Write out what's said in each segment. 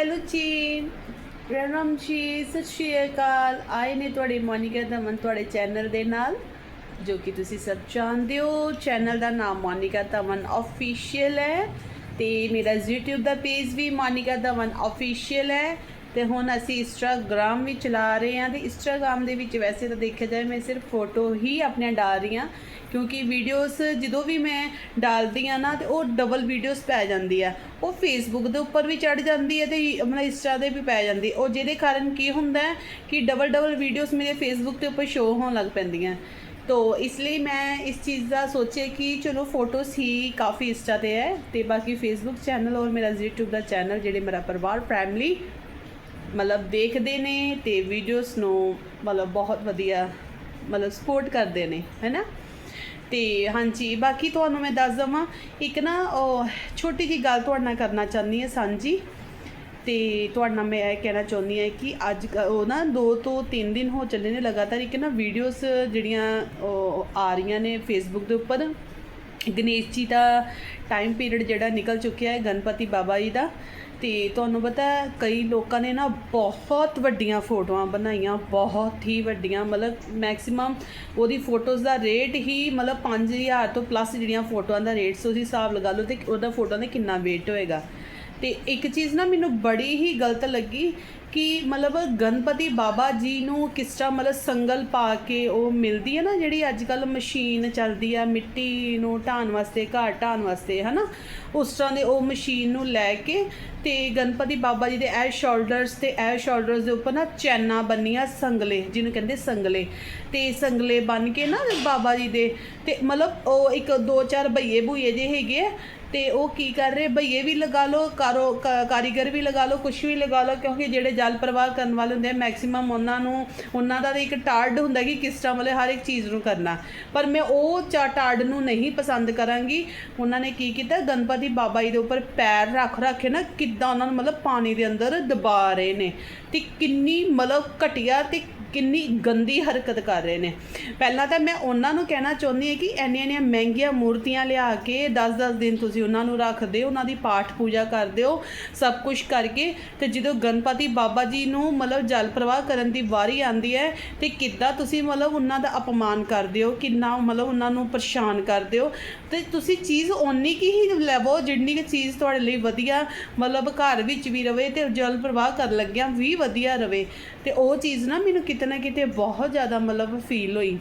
Hello ਜੀ ਮੇਰਾ ਨਾਮ ਜੀ ਸਤਿ ਸ਼੍ਰੀ ਅਕਾਲ ਆਏ ਨੇ ਤੁਹਾਡੇ ਮੋਨਿਕਾ ਧਮਨ ਤੁਹਾਡੇ ਚੈਨਲ ਦੇ ਨਾਲ ਜੋ ਕਿ ਤੁਸੀਂ ਸਭ ਜਾਣਦੇ ਹੋ ਚੈਨਲ ਦਾ ਨਾਮ ਮੋਨਿਕਾ ਧਮਨ ਅਫੀਸ਼ੀਅਲ ਹੈ ਤੇ ਮੇਰਾ YouTube ਦਾ ਪੇਜ ਵੀ ਮੋਨਿਕਾ ਧਮਨ ਅਫੀਸ਼ੀਅਲ ਹੈ ਤੇ ਹੁਣ ਅਸੀਂ ਇੰਸਟਾਗ੍ਰਾਮ ਵੀ ਚਲਾ ਰਹੇ ਹਾਂ ਤੇ ਇੰਸਟਾਗ੍ਰਾਮ ਦੇ ਵਿੱਚ ਵੈਸੇ ਤਾਂ ਦੇਖਿਆ ਜਾਏ ਮੈਂ ਸਿਰਫ ਫੋਟੋ ਹੀ ਆਪਣੀਆਂ ਡਾਲ ਰਹੀ ਹਾਂ ਕਿਉਂਕਿ ਵੀਡੀਓਜ਼ ਜਦੋਂ ਵੀ ਮੈਂ ਡਾਲਦੀ ਆ ਨਾ ਤੇ ਉਹ ਡਬਲ ਵੀਡੀਓਜ਼ ਪੈ ਜਾਂਦੀ ਆ। ਉਹ ਫੇਸਬੁੱਕ ਦੇ ਉੱਪਰ ਵੀ ਚੜ ਜਾਂਦੀ ਹੈ ਤੇ ਆਪਣਾ ਇੰਸਟਾ ਦੇ ਵੀ ਪੈ ਜਾਂਦੀ ਉਹ ਜਿਹਦੇ ਕਾਰਨ ਕੀ ਹੁੰਦਾ ਹੈ ਕਿ ਡਬਲ ਡਬਲ ਵੀਡੀਓਜ਼ ਮੇਰੇ ਫੇਸਬੁੱਕ ਦੇ ਉੱਪਰ ਸ਼ੋ ਹੋਣ ਲੱਗ ਪੈਂਦੀਆਂ। ਤੋ ਇਸ ਲਈ ਮੈਂ ਇਸ ਚੀਜ਼ ਦਾ ਸੋਚਿਆ ਕਿ ਚਲੋ ਫੋਟੋਸ ਹੀ ਕਾਫੀ ਇੰਸਟਾ ਤੇ ਹੈ ਤੇ ਬਾਕੀ ਫੇਸਬੁੱਕ ਚੈਨਲ ਔਰ ਮੇਰਾ YouTube ਦਾ ਚੈਨਲ ਜਿਹੜੇ ਮੇਰਾ ਪਰਿਵਾਰ ਫੈਮਿਲੀ ਮਤਲਬ ਦੇਖਦੇ ਨੇ ਤੇ ਵੀਡੀਓਜ਼ ਨੂੰ ਮਤਲਬ ਬਹੁਤ ਵਧੀਆ ਮਤਲਬ ਸਪੋਰਟ ਕਰਦੇ ਨੇ ਹੈਨਾ ਤੇ ਹਾਂਜੀ, ਬਾਕੀ ਤੁਹਾਨੂੰ ਮੈਂ ਦੱਸ ਦਵਾਂ, ਇੱਕ ਨਾ, ਉਹ ਛੋਟੀ ਜੀ ਗੱਲ ਤੁਹਾਡੇ ਨਾਲ ਕਰਨਾ ਚਾਹੁੰਦੀ ਹਾਂ ਸਾਂਝੀ। ਤੇ ਤੁਹਾਡੇ ਨਾਲ ਮੈਂ ਇਹ ਕਹਿਣਾ ਚਾਹੁੰਦੀ ਹਾਂ ਕਿ ਅੱਜ ਕ- ਉਹ ਨਾ 2 ਤੋਂ 3 ਦਿਨ ਹੋ ਚੱਲੇ ਨੇ ਲਗਾਤਾਰ, ਇੱਕ ਨਾ ਵੀਡੀਓਜ਼ ਜਿਹੜੀਆਂ ਆ ਰਹੀਆਂ ਨੇ ਫੇਸਬੁੱਕ ਦੇ ਉੱਪਰ। ਗਣੇਸ਼ ਜੀ ਦਾ ਟਾਈਮ ਪੀਰੀਅਡ ਜਿਹੜਾ ਨਿਕਲ ਚੁੱਕਿਆ ਹੈ ਗਣਪਤੀ ਬਾਬਾ ਜੀ ਦਾ। ਤੇ ਤੁਹਾਨੂੰ ਪਤਾ ਕਈ ਲੋਕਾਂ ਨੇ ਨਾ ਬਹੁਤ ਵੱਡੀਆਂ ਫੋਟੋਆਂ ਬਣਾਈਆਂ, ਬਹੁਤ ਹੀ ਵੱਡੀਆਂ, ਮਤਲਬ ਮੈਕਸਿਮਮ ਉਹਦੀ ਫੋਟੋਜ਼ ਦਾ ਰੇਟ ਹੀ ਮਤਲਬ 5000 ਤੋਂ ਪਲੱਸ ਜਿਹੜੀਆਂ ਫੋਟੋਆਂ ਦਾ ਰੇਟ ਤੁਸੀਂ ਹਿਸਾਬ ਲਗਾ ਲਓ ਤੇ ਉਹਦਾ ਫੋਟੋ ਦਾ ਕਿੰਨਾ weight ਹੋਏਗਾ। ਤੇ ਇੱਕ ਚੀਜ਼ ਨਾ ਮੈਨੂੰ ਬੜੀ ਹੀ ਗਲਤ ਲੱਗੀ ਕਿ ਮਤਲਬ ਗਣਪਤੀ ਬਾਬਾ ਜੀ ਨੂੰ ਕਿਸ ਤਰ੍ਹਾਂ ਮਤਲਬ ਸੰਗਲ ਪਾ ਕੇ ਉਹ ਮਿਲਦੀ ਹੈ ਨਾ ਜਿਹੜੀ ਅੱਜ ਕੱਲ ਮਸ਼ੀਨ ਚੱਲਦੀ ਆ, ਮਿੱਟੀ ਨੂੰ ਢਾਣ ਵਾਸਤੇ ਘਰ ਢਾਣ ਵਾਸਤੇ, ਹਨਾ? ਉਸ ਤਰ੍ਹਾਂ ਦੇ ਉਹ ਮਸ਼ੀਨ ਨੂੰ ਲੈ ਕੇ ਤੇ ਗਣਪਤੀ ਬਾਬਾ ਜੀ ਦੇ ਇਹ ਸ਼ੋਲਡਰਸ ਤੇ ਇਹ ਸ਼ੋਲਡਰਸ ਦੇ ਉੱਪਰ ਨਾ ਚੈਨਾ ਬੰਨੀਆਂ ਸੰਗਲੇ, ਜਿਹਨੂੰ ਕਹਿੰਦੇ ਸੰਗਲੇ। ਤੇ ਸੰਗਲੇ ਬੰਨ ਕੇ ਨਾ ਬਾਬਾ ਜੀ ਦੇ, ਤੇ ਮਤਲਬ ਉਹ ਇੱਕ ਦੋ ਚਾਰ ਭਈਏ ਭੂਏ ਜੇ ਹੈਗੇ ਆ ਤੇ ਉਹ ਕੀ ਕਰ ਰਹੇ? ਭਈਏ ਵੀ ਲਗਾ ਲਓ, ਕਾਰੋ ਕਾਰੀਗਰ ਵੀ ਲਗਾ ਲਓ ਕੁਝ ਵੀ ਲਗਾ ਲਓ, ਕਿਉਂਕਿ ਜਿਹੜੇ ਜਲ ਪ੍ਰਵਾਹ ਕਰਨ ਵਾਲੇ ਹੁੰਦੇ ਆ ਮੈਕਸਿਮਮ ਉਹਨਾਂ ਨੂੰ, ਉਹਨਾਂ ਦਾ ਤਾਂ ਇੱਕ ਟਾਰਡ ਹੁੰਦਾ ਕਿ ਕਿਸ ਤਰ੍ਹਾਂ ਮਤਲਬ ਹਰ ਇੱਕ ਚੀਜ਼ ਨੂੰ ਕਰਨਾ। ਪਰ ਮੈਂ ਉਹ ਚਾ, ਟਾਰਡ ਨੂੰ ਨਹੀਂ ਪਸੰਦ ਕਰਾਂਗੀ। ਉਹਨਾਂ ਨੇ ਕੀ ਕੀਤਾ? ਗਣਪਤੀ ਬਾਬਾ ਜੀ ਦੇ ਉੱਪਰ ਪੈਰ ਰੱਖ, ਰੱਖੇ ਨਾ ਕਿੱਦਾਂ ਉਹਨਾਂ ਨੂੰ ਮਤਲਬ ਪਾਣੀ ਦੇ ਅੰਦਰ ਦਬਾ ਰਹੇ ਨੇ। ਤੇ ਕਿੰਨੀ ਮਤਲਬ ਘਟੀਆ ਤੇ ਕਿੰਨੀ ਗੰਦੀ ਹਰਕਤ ਕਰ ਰਹੇ ਨੇ। ਪਹਿਲਾਂ ਤਾਂ ਮੈਂ ਉਹਨਾਂ ਨੂੰ ਕਹਿਣਾ ਚਾਹੁੰਦੀ ਹਾਂ ਕਿ ਇੰਨੀਆਂ ਇੰਨੀਆਂ ਮਹਿੰਗੀਆਂ ਮੂਰਤੀਆਂ ਲਿਆ ਕੇ 10-10 ਦਿਨ ਤੁਸੀਂ ਉਹਨਾਂ ਨੂੰ ਰੱਖਦੇ ਹੋ ਉਹਨਾਂ ਦੀ ਪਾਠ ਪੂਜਾ ਕਰਦੇ ਹੋ ਸਭ ਕੁਝ ਕਰਕੇ ਤੇ ਜਦੋਂ ਗਣਪਤੀ ਬਾਬਾ ਜੀ ਨੂੰ ਮਤਲਬ ਜਲ ਪ੍ਰਵਾਹ ਕਰਨ ਦੀ ਵਾਰੀ ਆਂਦੀ ਹੈ ਤੇ ਕਿੱਦਾਂ ਤੁਸੀਂ ਮਤਲਬ ਉਹਨਾਂ ਦਾ ਅਪਮਾਨ ਕਰਦੇ ਹੋ ਕਿੰਨਾ ਮਤਲਬ ਉਹਨਾਂ ਨੂੰ ਪਰੇਸ਼ਾਨ ਕਰਦੇ ਹੋ ਤੇ ਤੁਸੀਂ ਚੀਜ਼ ਓਨੀ ਕੀ ਹੀ ਲੈਵੋ ਜਿੰਨੀ ਕਿ ਚੀਜ਼ ਤੁਹਾਡੇ ਲਈ ਵਧੀਆ ਮਤਲਬ ਘਰ ਵਿੱਚ ਵੀ ਰਵੇ ਤੇ ਜਲ ਪ੍ਰਵਾਹ ਕਰਨ ਲੱਗਿਆ ਵੀ ਵਧੀਆ ਰਵੇ। ਤੇ ਉਹ ਚੀਜ਼ ਨਾ ਮੈਨੂੰ ਕਿਤੇ ਨਾ ਕਿਤੇ ਬਹੁਤ ਜ਼ਿਆਦਾ ਮਤਲਬ ਫੀਲ ਹੋਈ।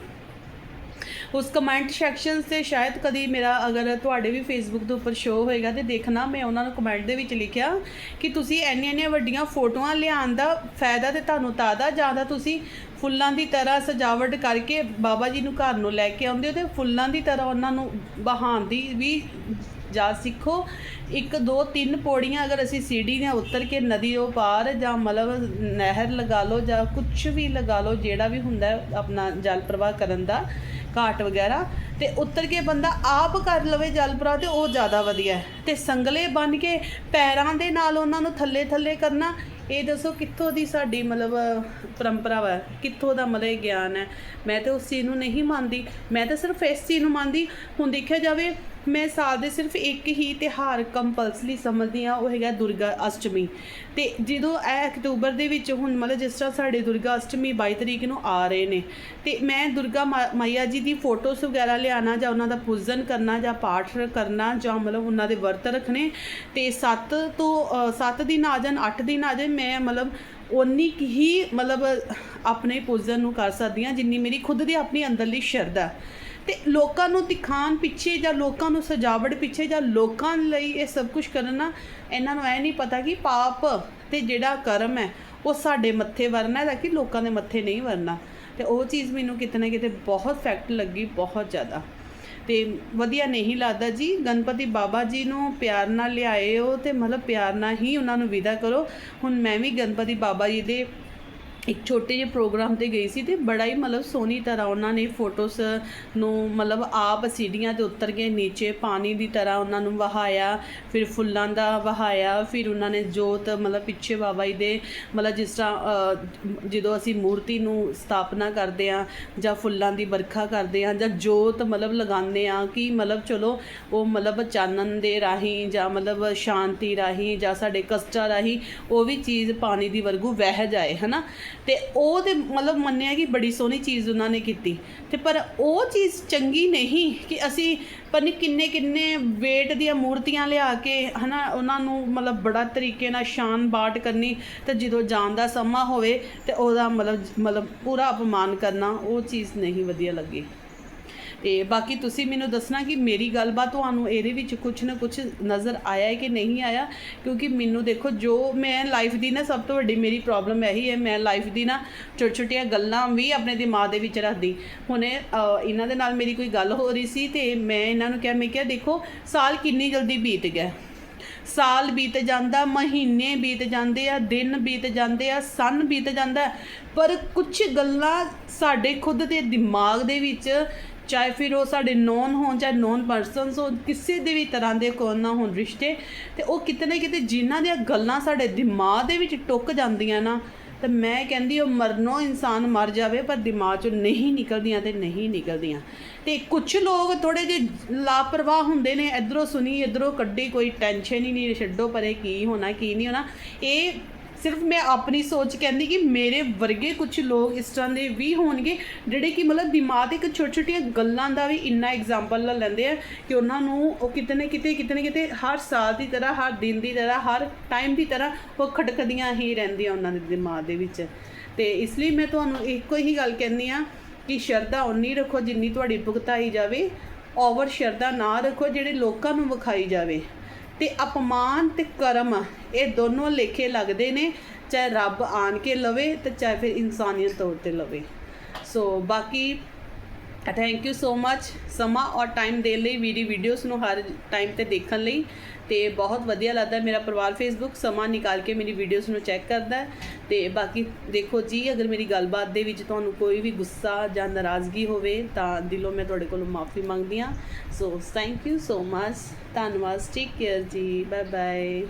ਉਸ ਕਮੈਂਟ ਸੈਕਸ਼ਨ ਤੇ ਸ਼ਾਇਦ ਕਦੀ ਮੇਰਾ ਅਗਰ ਤੁਹਾਡੇ ਵੀ ਫੇਸਬੁੱਕ ਦੇ ਉੱਪਰ ਸ਼ੋਅ ਹੋਏਗਾ ਤੇ ਦੇਖਣਾ, ਮੈਂ ਉਹਨਾਂ ਨੂੰ ਕਮੈਂਟ ਦੇ ਵਿੱਚ ਲਿਖਿਆ ਕਿ ਤੁਸੀਂ ਇੰਨੀਆਂ ਇੰਨੀਆਂ ਵੱਡੀਆਂ ਫੋਟੋਆਂ ਲਿਆਉਣ ਦਾ ਫਾਇਦਾ ਤੇ ਤੁਹਾਨੂੰ ਤਾਦਾ ਜ਼ਿਆਦਾ ਤੁਸੀਂ ਫੁੱਲਾਂ ਦੀ ਤਰ੍ਹਾਂ ਸਜਾਵਟ ਕਰਕੇ ਬਾਬਾ ਜੀ ਨੂੰ ਘਰ ਨੂੰ ਲੈ ਕੇ ਆਉਂਦੇ ਹੋ ਤੇ ਫੁੱਲਾਂ ਦੀ ਤਰ੍ਹਾਂ ਉਹਨਾਂ ਨੂੰ ਬਹਾਉਣ ਦੀ ਵੀ ਜਾ ਸਿੱਖੋ। ਇੱਕ, ਦੋ, ਤਿੰਨ ਪੌੜੀਆਂ ਅਗਰ ਅਸੀਂ ਸੀੜੀ ਨਾਲ ਉਤਰ ਕੇ ਨਦੀ ਉਹ ਪਾਰ ਜਾਂ ਮਤਲਬ ਨਹਿਰ ਲਗਾ ਲਓ ਜਾਂ ਕੁਝ ਵੀ ਲਗਾ ਲਓ, ਜਿਹੜਾ ਵੀ ਹੁੰਦਾ ਆਪਣਾ ਜਲ ਪ੍ਰਵਾਹ ਕਰਨ ਦਾ ਘਾਟ ਵਗੈਰਾ, ਤੇ ਉਤਰ ਕੇ ਬੰਦਾ ਆਪ ਕਰ ਲਵੇ ਜਲ ਪ੍ਰਵਾਹ ਤੇ ਉਹ ਜ਼ਿਆਦਾ ਵਧੀਆ ਹੈ। ਤੇ ਸੰਗਲੇ ਬਨ ਕੇ ਪੈਰਾਂ ਦੇ ਨਾਲ ਉਹਨਾਂ ਨੂੰ ਥੱਲੇ ਥੱਲੇ ਕਰਨਾ, ਇਹ ਦੱਸੋ ਕਿੱਥੋਂ ਦੀ ਸਾਡੀ ਮਤਲਬ ਪਰੰਪਰਾ ਵਾ? ਕਿੱਥੋਂ ਦਾ ਮਤਲਬ ਇਹ ਗਿਆਨ ਹੈ? ਮੈਂ ਤੇ ਉਸ ਚੀਜ਼ ਨੂੰ ਨਹੀਂ ਮੰਨਦੀ। ਮੈਂ ਤਾਂ ਸਿਰਫ ਇਸ ਚੀਜ਼ ਨੂੰ ਮੰਨਦੀ, ਹੁਣ ਦੇਖਿਆ ਜਾਵੇ ਮੈਂ ਸਾਲ ਦੇ ਸਿਰਫ ਇੱਕ ਹੀ ਤਿਹਾਰ ਕੰਪਲਸਰੀ ਸਮਝਦੀ ਆ ਉਹ ਹੈਗਾ ਦੁਰਗਾ ਅਸ਼ਟਮੀ। ਤੇ ਜਦੋਂ ਇਹ ਅਕਤੂਬਰ ਦੇ ਵਿੱਚ ਹੁਣ ਮਤਲਬ ਜਿਸ ਤਰ੍ਹਾਂ ਸਾਡੇ ਦੁਰਗਾ ਅਸ਼ਟਮੀ 22 ਤਰੀਕ ਨੂੰ ਆ ਰਹੇ ਨੇ, ਤੇ ਮੈਂ ਦੁਰਗਾ ਮਾ- ਮਾਈਆ ਜੀ ਦੀ ਫੋਟੋਸ ਵਗੈਰਾ ਲਿਆਣਾ ਜਾਂ ਉਹਨਾਂ ਦਾ ਪੂਜਨ ਕਰਨਾ ਜਾਂ ਪਾਠ ਕਰਨਾ ਜਾਂ ਮਤਲਬ ਉਹਨਾਂ ਦੇ ਵਰਤ ਰੱਖਣੇ, ਤੇ 7 ਤੋਂ 7 ਦਿਨ ਆ ਜਾਣ 8 ਦਿਨ ਆ ਜਾਣ, ਮੈਂ ਮਤਲਬ ਉਨੀ ਕੁ ਹੀ ਮਤਲਬ ਆਪਣੇ ਪੂਜਨ ਨੂੰ ਕਰ ਸਕਦੀ ਹਾਂ ਜਿੰਨੀ ਮੇਰੀ ਖੁਦ ਦੀ ਆਪਣੀ ਅੰਦਰਲੀ ਸ਼ਰਧਾ। ਤੇ ਲੋਕਾਂ ਨੂੰ ਦਿਖਾਣ ਪਿੱਛੇ ਜਾਂ ਲੋਕਾਂ ਨੂੰ ਸਜਾਵਟ ਪਿੱਛੇ ਜਾਂ ਲੋਕਾਂ ਲਈ ਇਹ ਸਭ ਕੁਝ ਕਰਨਾ ਇਹਨਾਂ ਨੂੰ ਐ ਨਹੀਂ ਪਤਾ ਕਿ ਪਾਪ ਤੇ ਜਿਹੜਾ ਕਰਮ ਹੈ, ਉਹ ਸਾਡੇ ਮੱਥੇ ਵਰਨਾ ਹੈ, ਤਾਂ ਕਿ ਲੋਕਾਂ ਦੇ ਮੱਥੇ ਨਹੀਂ ਵਰਨਾ। ਤੇ ਉਹ ਚੀਜ਼ ਮੈਨੂੰ ਕਿਤੇ ਨਾ ਕਿਤੇ ਬਹੁਤ ਫੈਕਟ ਲੱਗੀ ਬਹੁਤ ਜ਼ਿਆਦਾ। ਤੇ ਵਧੀਆ ਨਹੀਂ ਲੱਗਦਾ ਜੀ, ਗਣਪਤੀ ਬਾਬਾ ਜੀ ਨੂੰ ਪਿਆਰ ਨਾਲ ਲਿਆਏ ਹੋ ਤੇ ਮਤਲਬ ਪਿਆਰ ਨਾਲ ਹੀ ਉਹਨਾਂ ਨੂੰ ਵਿਦਾ ਕਰੋ। ਹੁਣ ਮੈਂ ਵੀ ਗਣਪਤੀ ਬਾਬਾ ਜੀ ਦੇ ਇੱਕ ਛੋਟੇ ਜਿਹੇ ਪ੍ਰੋਗਰਾਮ ਤੇ ਗਈ ਸੀ ਤੇ ਬੜਾ ਹੀ ਮਤਲਬ ਸੋਹਣੀ ਤਰ੍ਹਾਂ ਉਹਨਾਂ ਨੇ ਫੋਟੋਸ ਨੂੰ ਮਤਲਬ ਆਪ ਸੀੜੀਆਂ ਤੇ ਉਤਰ ਕੇ ਨੀਚੇ ਪਾਣੀ ਦੀ ਤਰ੍ਹਾਂ ਉਹਨਾਂ ਨੂੰ ਵਹਾਇਆ, ਫਿਰ ਫੁੱਲਾਂ ਦਾ ਵਹਾਇਆ, ਫਿਰ ਉਹਨਾਂ ਨੇ ਜੋਤ ਮਤਲਬ ਪਿੱਛੇ ਬਾਬਾ ਜੀ ਦੇ ਮਤਲਬ ਜਿਸ ਤਰ੍ਹਾਂ ਜਦੋਂ ਅਸੀਂ ਮੂਰਤੀ ਨੂੰ ਸਥਾਪਨਾ ਕਰਦੇ ਆ ਜਾਂ ਫੁੱਲਾਂ ਦੀ ਵਰਖਾ ਕਰਦੇ ਆ ਜਾਂ ਜੋਤ ਮਤਲਬ ਲਗਾਉਂਦੇ ਆ ਕਿ ਮਤਲਬ ਚਲੋ ਉਹ ਮਤਲਬ ਚਾਨਣ ਦੇ ਰਾਹੀਂ ਜਾਂ ਮਤਲਬ ਸ਼ਾਂਤੀ ਰਾਹੀਂ ਜਾਂ ਸਾਡੇ ਕਸ਼ਟਾਂ ਰਾਹੀਂ ਉਹ ਵੀ ਚੀਜ਼ ਪਾਣੀ ਦੀ ਵਰਗੂ ਵਹਿ ਜਾਏ, ਹਨਾ? ਤੇ ਉਹ ਤੇ ਮਤਲਬ ਮੰਨਿਆ ਕਿ ਬੜੀ ਸੋਹਣੀ ਚੀਜ਼ ਉਹਨਾਂ ਨੇ ਕੀਤੀ। ਤੇ ਪਰ ਉਹ ਚੀਜ਼ ਚੰਗੀ ਨਹੀਂ ਕਿ ਅਸੀਂ ਪਰ ਨਹੀਂ ਕਿੰਨੇ ਕਿੰਨੇ weight ਦੀਆਂ ਮੂਰਤੀਆਂ ਲਿਆ ਕੇ ਹਨਾ ਉਹਨਾਂ ਨੂੰ ਮਤਲਬ ਬੜਾ ਤਰੀਕੇ ਨਾਲ ਸ਼ਾਨ ਬਾਟ ਕਰਨੀ ਤੇ ਜਦੋਂ ਜਾਣ ਦਾ ਸਮਾਂ ਹੋਵੇ ਤੇ ਉਹਦਾ ਮਤਲਬ ਮਤਲਬ ਪੂਰਾ ਅਪਮਾਨ ਕਰਨਾ ਉਹ ਚੀਜ਼ ਨਹੀਂ ਵਧੀਆ ਲੱਗੀ। ਤੇ ਬਾਕੀ ਤੁਸੀਂ ਮੈਨੂੰ ਦੱਸਣਾ ਕਿ ਮੇਰੀ ਗੱਲਬਾਤ ਤੁਹਾਨੂੰ ਇਹਦੇ ਵਿੱਚ ਕੁਝ ਨਾ ਕੁਝ ਨਜ਼ਰ ਆਇਆ ਹੈ ਕਿ ਨਹੀਂ ਆਇਆ? ਕਿਉਂਕਿ ਮੈਨੂੰ ਦੇਖੋ, ਜੋ ਮੈਂ ਲਾਈਫ ਦੀ ਨਾ ਸਭ ਤੋਂ ਵੱਡੀ ਮੇਰੀ ਪ੍ਰੋਬਲਮ ਇਹੀ ਹੈ, ਮੈਂ ਲਾਈਫ ਦੀ ਨਾ ਛੋਟੀ ਛੋਟੀਆਂ ਗੱਲਾਂ ਵੀ ਆਪਣੇ ਦਿਮਾਗ ਦੇ ਵਿੱਚ ਰੱਖਦੀ। ਹੁਣੇ ਇਹਨਾਂ ਦੇ ਨਾਲ ਮੇਰੀ ਕੋਈ ਗੱਲ ਹੋ ਰਹੀ ਸੀ ਤੇ ਮੈਂ ਇਹਨਾਂ ਨੂੰ ਕਿਹਾ, ਮੈਂ ਕਿਹਾ, ਦੇਖੋ, ਸਾਲ ਕਿੰਨੀ ਜਲਦੀ ਬੀਤ ਗਿਆ। ਸਾਲ ਬੀਤ ਜਾਂਦਾ, ਮਹੀਨੇ ਬੀਤ ਜਾਂਦੇ ਆ, ਦਿਨ ਬੀਤ ਜਾਂਦੇ ਆ, ਸਨ ਬੀਤ ਜਾਂਦਾ। ਪਰ ਕੁਝ ਗੱਲਾਂ ਸਾਡੇ ਖੁਦ ਦੇ ਦਿਮਾਗ ਦੇ ਵਿੱਚ ਚਾਹੇ ਫਿਰ ਉਹ ਸਾਡੇ ਨੋਨ ਹੋਣ, ਚਾਹੇ ਨੋਨ ਪਰਸਨਸ ਹੋਣ, ਕਿਸੇ ਦੇ ਵੀ ਤਰ੍ਹਾਂ ਦੇ ਕੋਲ ਨਾ ਹੋਣ ਰਿਸ਼ਤੇ, ਤੇ ਉਹ ਕਿਤੇ ਨਾ ਕਿਤੇ ਜਿਨ੍ਹਾਂ ਦੀਆਂ ਗੱਲਾਂ ਸਾਡੇ ਦਿਮਾਗ ਦੇ ਵਿੱਚ ਟੁੱਕ ਜਾਂਦੀਆਂ ਨਾ, ਤੇ ਮੈਂ ਕਹਿੰਦੀ ਉਹ ਮਰਨੋਂ ਇਨਸਾਨ ਮਰ ਜਾਵੇ, ਪਰ ਦਿਮਾਗ ਚੋਂ ਨਹੀਂ ਨਿਕਲਦੀਆਂ ਤੇ ਨਹੀਂ ਨਿਕਲਦੀਆਂ। ਤੇ ਕੁਝ ਲੋਕ ਥੋੜੇ ਜਿਹੇ ਲਾਪਰਵਾਹ ਹੁੰਦੇ ਨੇ, ਇਧਰੋਂ ਸੁਣੀ, ਇਧਰੋਂ ਕੱਢੀ, ਕੋਈ ਟੈਨਸ਼ਨ ਹੀ ਨਹੀਂ, ਛੱਡੋ ਪਰੇ ਕੀ ਹੋਣਾ, ਕੀ ਨਹੀਂ ਹੋਣਾ। ਇਹ ਸਿਰਫ ਮੈਂ ਆਪਣੀ ਸੋਚ ਕਹਿੰਦੀ ਕਿ ਮੇਰੇ ਵਰਗੇ ਕੁਝ ਲੋਕ ਇਸ ਤਰ੍ਹਾਂ ਦੇ ਵੀ ਹੋਣਗੇ, ਜਿਹੜੇ ਕਿ ਮਤਲਬ ਦਿਮਾਗ ਦੇ ਇੱਕ ਛੋਟੀ ਛੋਟੀਆਂ ਗੱਲਾਂ ਦਾ ਵੀ ਇੰਨਾ ਐਗਜ਼ਾਮਪਲ ਲੈ ਲੈਂਦੇ ਆ ਕਿ ਉਹਨਾਂ ਨੂੰ ਉਹ ਕਿਤੇ ਨਾ ਕਿਤੇ ਕਿਤੇ ਨਾ ਕਿਤੇ ਹਰ ਸਾਲ ਦੀ ਤਰ੍ਹਾਂ, ਹਰ ਦਿਨ ਦੀ ਤਰ੍ਹਾਂ, ਹਰ ਟਾਈਮ ਦੀ ਤਰ੍ਹਾਂ ਉਹ ਖਟਕਦੀਆਂ ਹੀ ਰਹਿੰਦੀਆਂ ਉਹਨਾਂ ਦੇ ਦਿਮਾਗ ਦੇ ਵਿੱਚ। ਤੇ ਇਸ ਲਈ ਮੈਂ ਤੁਹਾਨੂੰ ਇੱਕੋ ਹੀ ਗੱਲ ਕਹਿੰਦੀ ਆ ਕਿ ਸ਼ਰਧਾ ਉਨੀ ਰੱਖੋ ਜਿੰਨੀ ਤੁਹਾਡੀ ਭੁਗਤਾਈ ਜਾਵੇ, ਓਵਰ ਸ਼ਰਧਾ ਨਾ ਰੱਖੋ ਜਿਹੜੇ ਲੋਕਾਂ ਨੂੰ ਵਿਖਾਈ ਜਾਵੇ। ਤੇ ਅਪਮਾਨ ਤੇ ਕਰਮ, ਇਹ ਦੋਨੋਂ ਲੇਖੇ ਲੱਗਦੇ ਨੇ, ਚਾਹੇ ਰੱਬ ਆਣ ਕੇ ਲਵੇ ਤੇ ਚਾਹੇ ਫਿਰ ਇਨਸਾਨੀਅਤ ਤੌਰ ਤੇ ਲਵੇ। ਸੋ ਬਾਕੀ ਥੈਂਕ ਯੂ ਸੋ ਮੱਚ ਸਮਾਂ ਔਰ ਟਾਈਮ ਦੇਣ ਲਈ ਮੇਰੀ ਵੀਡੀਓਜ਼ ਨੂੰ ਹਰ ਟਾਈਮ ਤੇ ਦੇਖਣ ਲਈ ਤੇ ਬਹੁਤ ਵਧੀਆ ਲੱਗਦਾ ਮੇਰਾ ਪਰਿਵਾਰ ਫੇਸਬੁੱਕ ਸਮਾਂ ਨਿਕਾਲ ਕੇ ਮੇਰੀ ਵੀਡੀਓਜ਼ ਨੂੰ ਚੈੱਕ ਕਰਦਾ ਹੈ ਤੇ ਬਾਕੀ ਦੇਖੋ ਜੀ, ਅਗਰ ਮੇਰੀ ਗੱਲਬਾਤ ਦੇ ਵਿੱਚ ਤੁਹਾਨੂੰ ਕੋਈ ਵੀ ਗੁੱਸਾ ਜਾਂ ਨਾਰਾਜ਼ਗੀ ਹੋਵੇ ਤਾਂ ਦਿਲੋਂ ਮੈਂ ਤੁਹਾਡੇ ਕੋਲੋਂ ਮਾਫੀ ਮੰਗਦੀ ਹਾਂ। So thank you so much ਧੰਨਵਾਦ. ਟੇਕ ਕੇਅਰ ਜੀ. Bye bye